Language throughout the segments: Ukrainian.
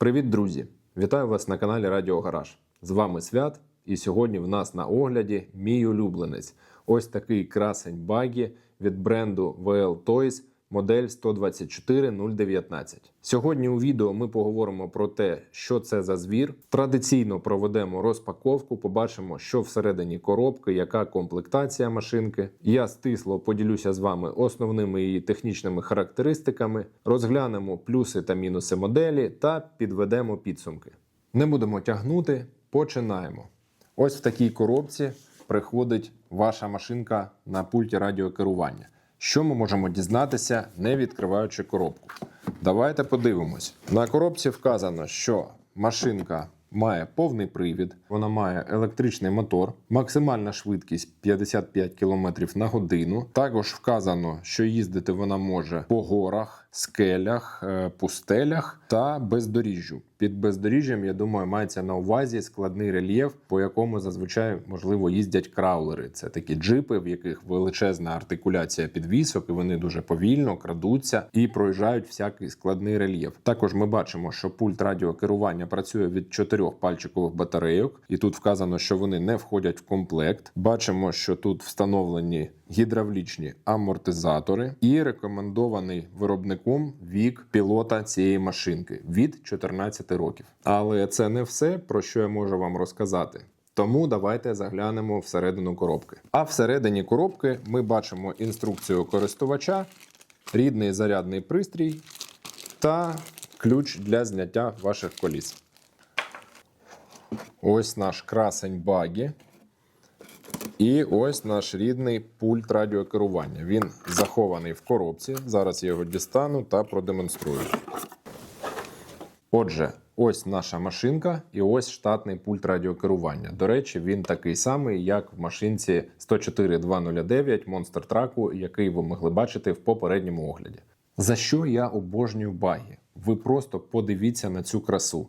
Привіт, друзі! Вітаю вас на каналі Радіо Гараж. З вами Свят, і сьогодні в нас на огляді мій улюбленець. Ось такий красень багі від бренду VL Toys модель 124019. Сьогодні у відео ми поговоримо про те, що це за звір. Традиційно проведемо розпаковку, побачимо, що всередині коробки, яка комплектація машинки. Я стисло поділюся з вами основними її технічними характеристиками, розглянемо плюси та мінуси моделі та підведемо підсумки. Не будемо тягнути, починаємо. Ось в такій коробці приходить ваша машинка на пульті радіокерування. Що ми можемо дізнатися, не відкриваючи коробку? Давайте подивимось. На коробці вказано, що машинка має повний привід, вона має електричний мотор, максимальна швидкість 55 км на годину. Також вказано, що їздити вона може по горах, скелях, е, пустелях та бездоріжжю. Під бездоріжжям, я думаю, мається на увазі складний рельєф, по якому зазвичай можливо їздять краулери. Це такі джипи, в яких величезна артикуляція підвісок, і вони дуже повільно крадуться і проїжджають всякий складний рельєф. Також ми бачимо, що пульт радіокерування працює від чотирьох пальчикових батарейок, і тут вказано, що вони не входять в комплект. Бачимо, що тут встановлені гідравлічні амортизатори і рекомендований виробником вік пілота цієї машинки від 14 років. Але це не все, про що я можу вам розказати. Тому давайте заглянемо всередину коробки. А всередині коробки ми бачимо інструкцію користувача, рідний зарядний пристрій та ключ для зняття ваших коліс. Ось наш красень багі. І ось наш рідний пульт радіокерування. Він захований в коробці. Зараз я його дістану та продемонструю. Отже, ось наша машинка і ось штатний пульт радіокерування. До речі, він такий самий, як в машинці 104209 Monster Truck, який ви могли бачити в попередньому огляді. За що я обожнюю баги? Ви просто подивіться на цю красу.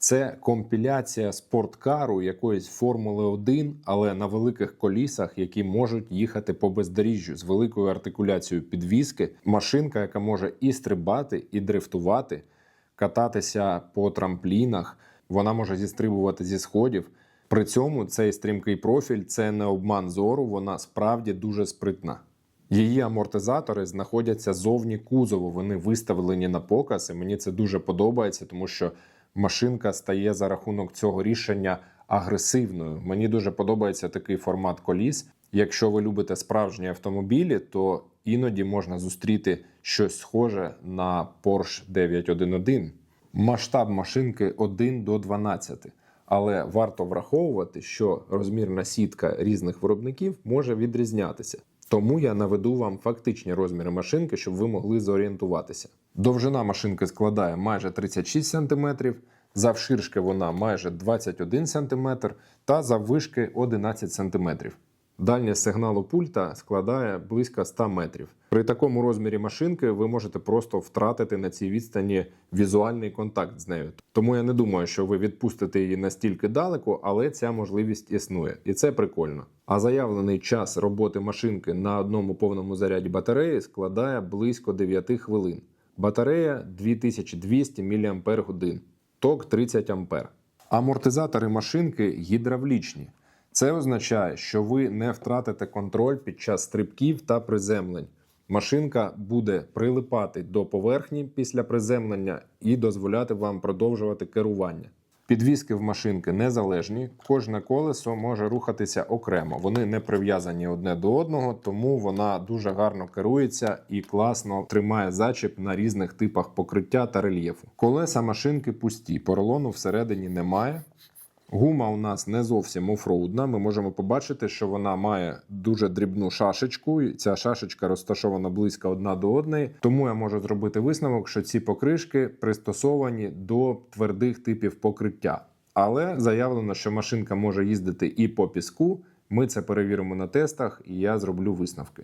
Це компіляція спорткару якоїсь Формули 1, але на великих колісах, які можуть їхати по бездоріжжю з великою артикуляцією підвіски. Машинка, яка може і стрибати, і дрифтувати, кататися по трамплінах. Вона може зістрибувати зі сходів. При цьому цей стрімкий профіль це не обман зору, вона справді дуже спритна. Її амортизатори знаходяться зовні кузову. Вони виставлені на показ, і мені це дуже подобається, тому що машинка стає за рахунок цього рішення агресивною. Мені дуже подобається такий формат коліс. Якщо ви любите справжні автомобілі, то іноді можна зустріти щось схоже на Porsche 911. Масштаб машинки 1 до 12. Але варто враховувати, що розмірна сітка різних виробників може відрізнятися. Тому я наведу вам фактичні розміри машинки, щоб ви могли зорієнтуватися. Довжина машинки складає майже 36 см, завширшки вона майже 21 см та заввишки 11 см. Дальність сигналу пульта складає близько 100 метрів. При такому розмірі машинки ви можете просто втратити на цій відстані візуальний контакт з нею. Тому я не думаю, що ви відпустите її настільки далеко, але ця можливість існує, і це прикольно. А заявлений час роботи машинки на одному повному заряді батареї складає близько 9 хвилин. Батарея 2200 мАч, ток 30 А. Амортизатори машинки гідравлічні. Це означає, що ви не втратите контроль під час стрибків та приземлень. Машинка буде прилипати до поверхні після приземлення і дозволяти вам продовжувати керування. Підвіски в машинки незалежні, кожне колесо може рухатися окремо. Вони не прив'язані одне до одного, тому вона дуже гарно керується і класно тримає зачіп на різних типах покриття та рельєфу. Колеса машинки пусті, поролону всередині немає. Гума у нас не зовсім офроудна. Ми можемо побачити, що вона має дуже дрібну шашечку. і Ця шашечка розташована близько одна до одної. Тому я можу зробити висновок, що ці покришки пристосовані до твердих типів покриття. Але заявлено, що машинка може їздити і по піску. Ми це перевіримо на тестах, і я зроблю висновки.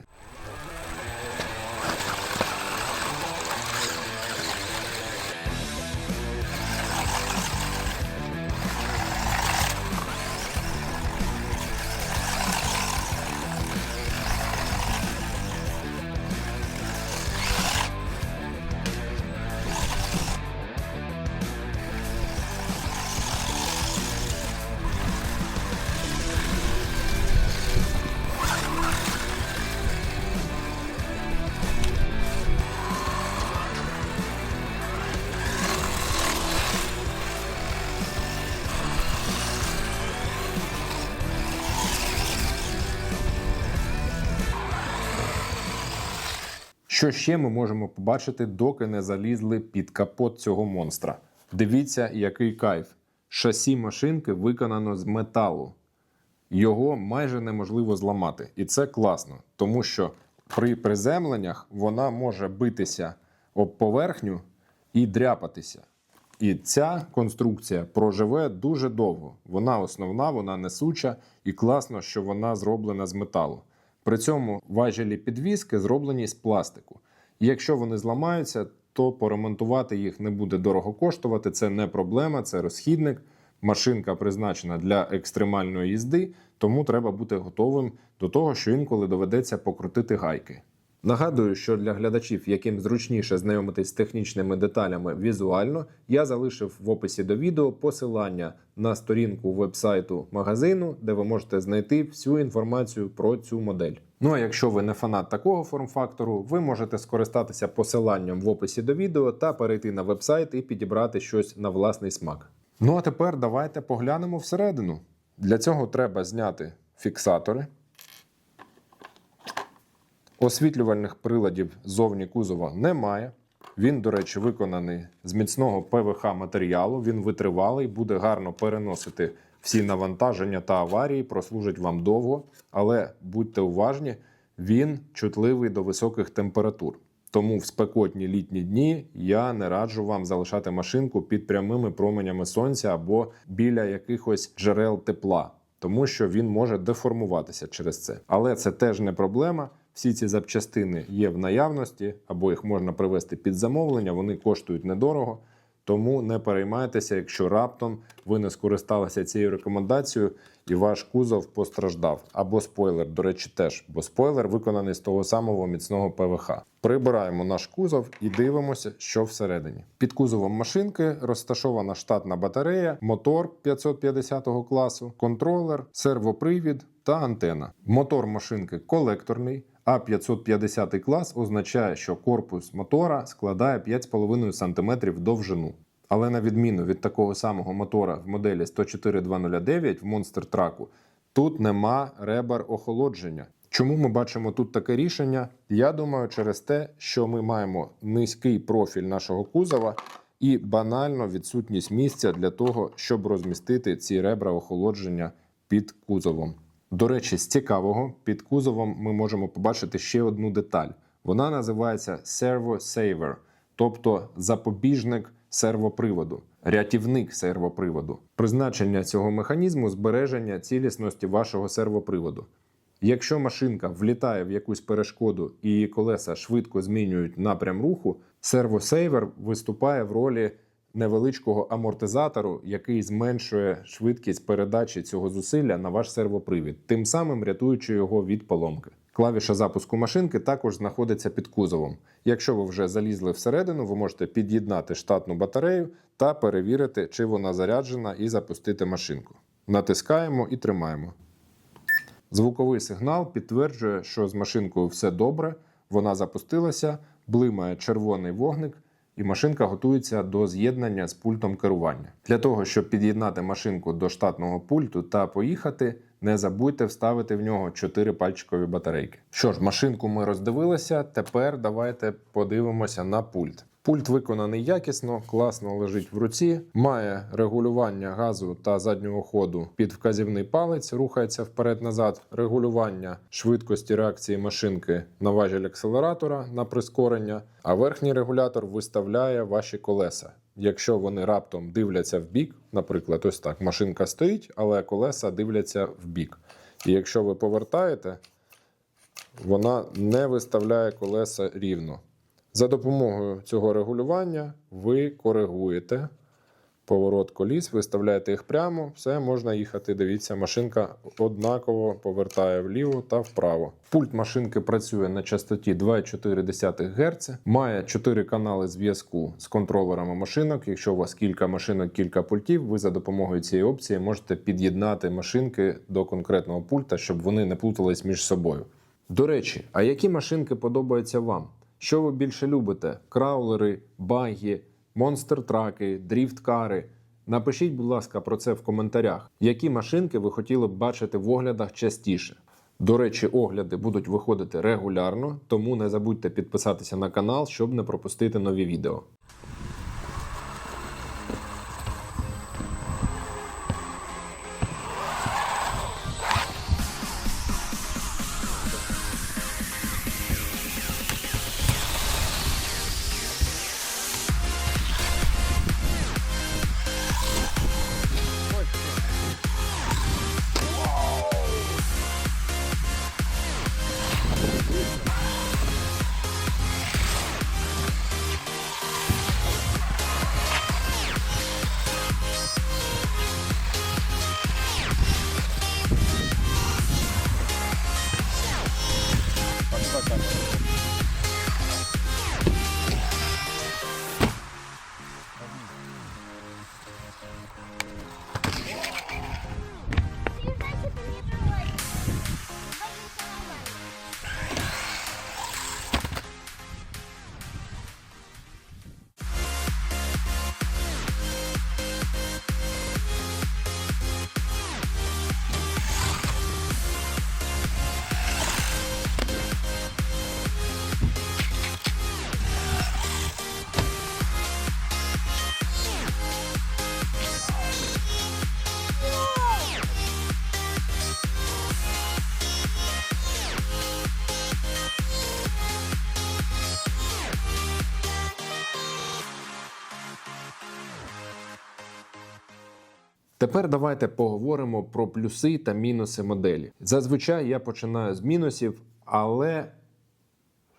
Що ще ми можемо побачити, доки не залізли під капот цього монстра? Дивіться, який кайф. Шасі машинки виконано з металу. Його майже неможливо зламати. І це класно, тому що при приземленнях вона може битися об поверхню і дряпатися. І ця конструкція проживе дуже довго. Вона основна, вона несуча, і класно, що вона зроблена з металу. При цьому важелі підвіски зроблені з пластику. Якщо вони зламаються, то поремонтувати їх не буде дорого коштувати. Це не проблема, це розхідник. Машинка призначена для екстремальної їзди, тому треба бути готовим до того, що інколи доведеться покрутити гайки. Нагадую, що для глядачів, яким зручніше знайомитись з технічними деталями візуально, я залишив в описі до відео посилання на сторінку вебсайту магазину, де ви можете знайти всю інформацію про цю модель. Ну а якщо ви не фанат такого форм-фактору, ви можете скористатися посиланням в описі до відео та перейти на вебсайт і підібрати щось на власний смак. Ну а тепер давайте поглянемо всередину. Для цього треба зняти фіксатори. Освітлювальних приладів зовні кузова немає. Він, до речі, виконаний з міцного ПВХ матеріалу. Він витривалий, буде гарно переносити всі навантаження та аварії, прослужить вам довго. Але будьте уважні, він чутливий до високих температур. Тому в спекотні літні дні я не раджу вам залишати машинку під прямими променями сонця або біля якихось джерел тепла, тому що він може деформуватися через це. Але це теж не проблема. Всі ці запчастини є в наявності, або їх можна привезти під замовлення. Вони коштують недорого. Тому не переймайтеся, якщо раптом ви не скористалися цією рекомендацією і ваш кузов постраждав. Або спойлер, до речі, теж, бо спойлер виконаний з того самого міцного ПВХ. Прибираємо наш кузов і дивимося, що всередині. Під кузовом машинки розташована штатна батарея, мотор 550 класу, контролер, сервопривід та антена. Мотор машинки колекторний. А 550 клас означає, що корпус мотора складає 5,5 см довжину. Але на відміну від такого самого мотора в моделі 104209 в Monster Truck, тут нема ребер охолодження. Чому ми бачимо тут таке рішення? Я думаю, через те, що ми маємо низький профіль нашого кузова і банально відсутність місця для того, щоб розмістити ці ребра охолодження під кузовом. До речі, з цікавого під кузовом ми можемо побачити ще одну деталь. Вона називається Servo Saver, тобто запобіжник сервоприводу, рятівник сервоприводу. Призначення цього механізму збереження цілісності вашого сервоприводу. Якщо машинка влітає в якусь перешкоду і її колеса швидко змінюють напрям руху, сервосейвер виступає в ролі невеличкого амортизатору, який зменшує швидкість передачі цього зусилля на ваш сервопривід, тим самим рятуючи його від поломки. Клавіша запуску машинки також знаходиться під кузовом. Якщо ви вже залізли всередину, ви можете під'єднати штатну батарею та перевірити, чи вона заряджена, і запустити машинку. Натискаємо і тримаємо. Звуковий сигнал підтверджує, що з машинкою все добре, вона запустилася, блимає червоний вогник, і машинка готується до з'єднання з пультом керування. Для того, щоб під'єднати машинку до штатного пульту та поїхати, не забудьте вставити в нього 4 пальчикові батарейки. Що ж, машинку ми роздивилися. Тепер давайте подивимося на пульт. Пульт виконаний якісно, класно лежить в руці, має регулювання газу та заднього ходу під вказівний палець, рухається вперед-назад, регулювання швидкості реакції машинки на важіль акселератора на прискорення, а верхній регулятор виставляє ваші колеса. Якщо вони раптом дивляться в бік, наприклад, ось так, машинка стоїть, але колеса дивляться в бік. І якщо ви повертаєте, вона не виставляє колеса рівно. За допомогою цього регулювання ви коригуєте поворот коліс, виставляєте їх прямо, все можна їхати. Дивіться, машинка однаково повертає вліво та вправо. Пульт машинки працює на частоті 2,4 Гц, має 4 канали зв'язку з контролерами машинок. Якщо у вас кілька машинок, кілька пультів, ви за допомогою цієї опції можете під'єднати машинки до конкретного пульта, щоб вони не плутались між собою. До речі, а які машинки подобаються вам? Що ви більше любите? Краулери, багі, монстр-траки, дріфт-кари? Напишіть, будь ласка, про це в коментарях. Які машинки ви хотіли б бачити в оглядах частіше? До речі, огляди будуть виходити регулярно, тому не забудьте підписатися на канал, щоб не пропустити нові відео. Тепер давайте поговоримо про плюси та мінуси моделі. Зазвичай я починаю з мінусів, але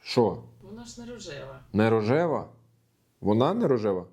що? Вона ж не рожева. Не рожева? Вона не рожева?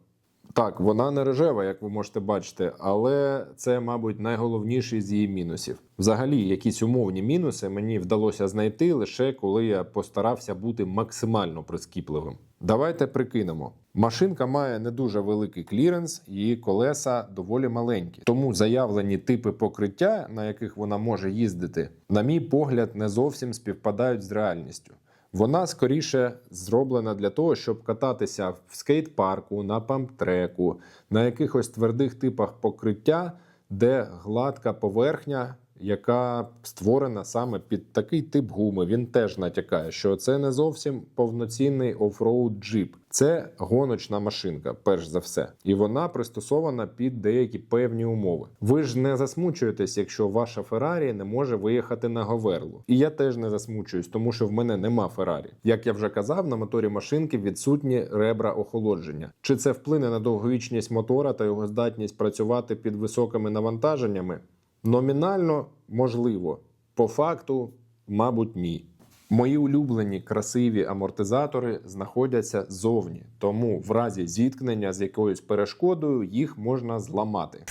Так, вона не рожева, як ви можете бачити, але це, мабуть, найголовніший з її мінусів. Взагалі, якісь умовні мінуси мені вдалося знайти лише коли я постарався бути максимально прискіпливим. Давайте прикинемо. Машинка має не дуже великий кліренс, її колеса доволі маленькі. Тому заявлені типи покриття, на яких вона може їздити, на мій погляд, не зовсім співпадають з реальністю. Вона скоріше зроблена для того, щоб кататися в скейт-парку, на памптреку, на якихось твердих типах покриття, де гладка поверхня, яка створена саме під такий тип гуми. Він теж натякає, що це не зовсім повноцінний офроуд джип. Це гоночна машинка, перш за все, і вона пристосована під деякі певні умови. Ви ж не засмучуєтесь, якщо ваша Феррарі не може виїхати на Говерлу. І я теж не засмучуюсь, тому що в мене нема Феррарі. Як я вже казав, на моторі машинки відсутні ребра охолодження. Чи це вплине на довговічність мотора та його здатність працювати під високими навантаженнями? Номінально можливо, по факту, мабуть, ні. Мої улюблені красиві амортизатори знаходяться ззовні, тому в разі зіткнення з якоюсь перешкодою їх можна зламати.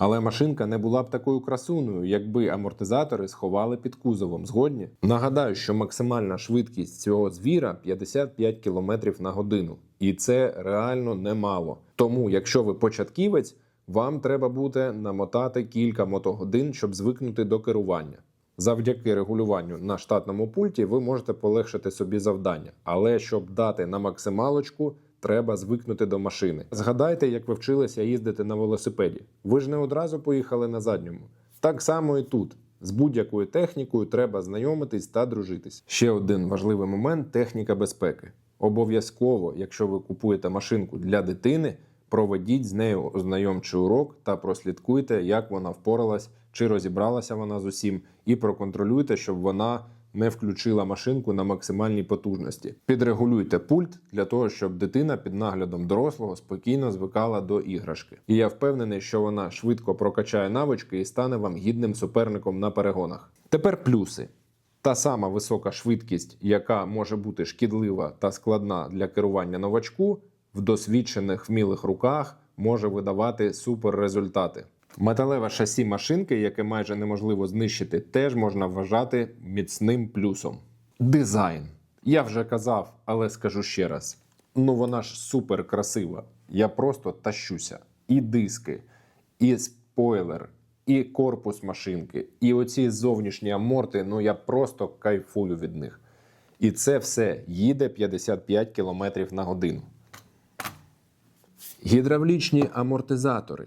Але машинка не була б такою красуною, якби амортизатори сховали під кузовом. Згодні? Нагадаю, що максимальна швидкість цього звіра 55 км на годину, і це реально немало. Тому, якщо ви початківець, вам треба буде намотати кілька мотогодин, щоб звикнути до керування. Завдяки регулюванню на штатному пульті ви можете полегшити собі завдання, але щоб дати на максималочку, треба звикнути до машини. Згадайте, як ви вчилися їздити на велосипеді. Ви ж не одразу поїхали на задньому. Так само і тут. З будь-якою технікою треба знайомитись та дружитись. Ще один важливий момент техніка безпеки. Обов'язково, якщо ви купуєте машинку для дитини, проведіть з нею ознайомчий урок та прослідкуйте, як вона впоралась, чи розібралася вона з усім, і проконтролюйте, щоб вона не включила машинку на максимальній потужності. Підрегулюйте пульт для того, щоб дитина під наглядом дорослого спокійно звикала до іграшки. І я впевнений, що вона швидко прокачає навички і стане вам гідним суперником на перегонах. Тепер плюси. Та сама висока швидкість, яка може бути шкідлива та складна для керування новачку, в досвідчених вмілих руках може видавати суперрезультати. Металеве шасі машинки, яке майже неможливо знищити, теж можна вважати міцним плюсом. Дизайн. Я вже казав, але скажу ще раз: ну вона ж супер красива. Я просто тащуся. І диски, і спойлер, і корпус машинки, і оці зовнішні аморти. Ну я просто кайфую від них. І це все їде 55 км на годину. Гідравлічні амортизатори.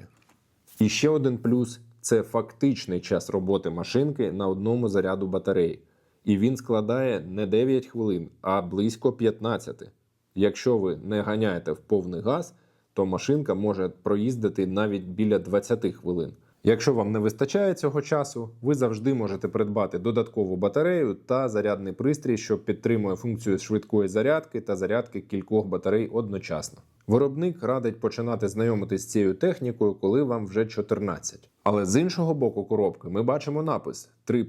І ще один плюс це фактичний час роботи машинки на одному заряду батареї. І він складає не 9 хвилин, а близько 15. Якщо ви не ганяєте в повний газ, то машинка може проїздити навіть біля 20 хвилин. Якщо вам не вистачає цього часу, ви завжди можете придбати додаткову батарею та зарядний пристрій, що підтримує функцію швидкої зарядки та зарядки кількох батарей одночасно. Виробник радить починати знайомитись з цією технікою, коли вам вже 14. Але з іншого боку коробки ми бачимо напис 3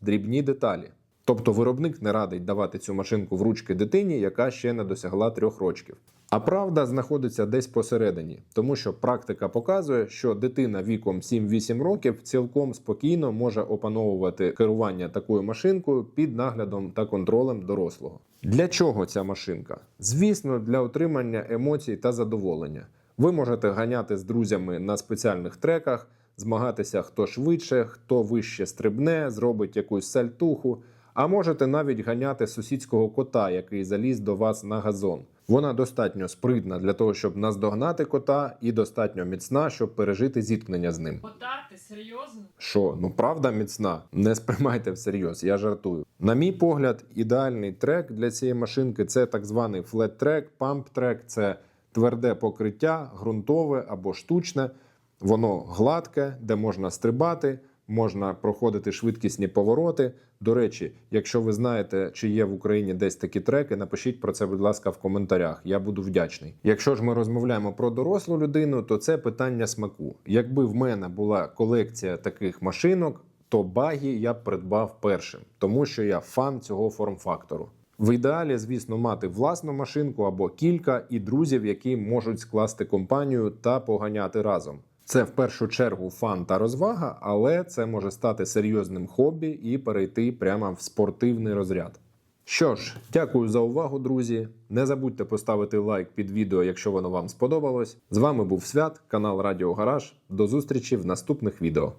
дрібні деталі. Тобто виробник не радить давати цю машинку в ручки дитині, яка ще не досягла трьох рочків. А правда знаходиться десь посередині, тому що практика показує, що дитина віком 7-8 років цілком спокійно може опановувати керування такою машинкою під наглядом та контролем дорослого. Для чого ця машинка? Звісно, для отримання емоцій та задоволення. Ви можете ганяти з друзями на спеціальних треках, змагатися хто швидше, хто вище стрибне, зробить якусь сальтуху. А можете навіть ганяти сусідського кота, який заліз до вас на газон. Вона достатньо спритна для того, щоб наздогнати кота, і достатньо міцна, щоб пережити зіткнення з ним. Ота, ти серйозно? Що, ну правда міцна? Не сприймайте всерйоз, я жартую. На мій погляд, ідеальний трек для цієї машинки це так званий флет-трек, памп-трек, це тверде покриття, ґрунтове або штучне. Воно гладке, де можна стрибати, можна проходити швидкісні повороти. До речі, якщо ви знаєте, чи є в Україні десь такі треки, напишіть про це, будь ласка, в коментарях. Я буду вдячний. Якщо ж ми розмовляємо про дорослу людину, то це питання смаку. Якби в мене була колекція таких машинок, то багі я б придбав першим, тому що я фан цього форм-фактору. В ідеалі, звісно, мати власну машинку або кілька і друзів, які можуть скласти компанію та поганяти разом. Це в першу чергу фан та розвага, але це може стати серйозним хобі і перейти прямо в спортивний розряд. Що ж, дякую за увагу, друзі. Не забудьте поставити лайк під відео, якщо воно вам сподобалось. З вами був Свят, канал Радіо Гараж. До зустрічі в наступних відео.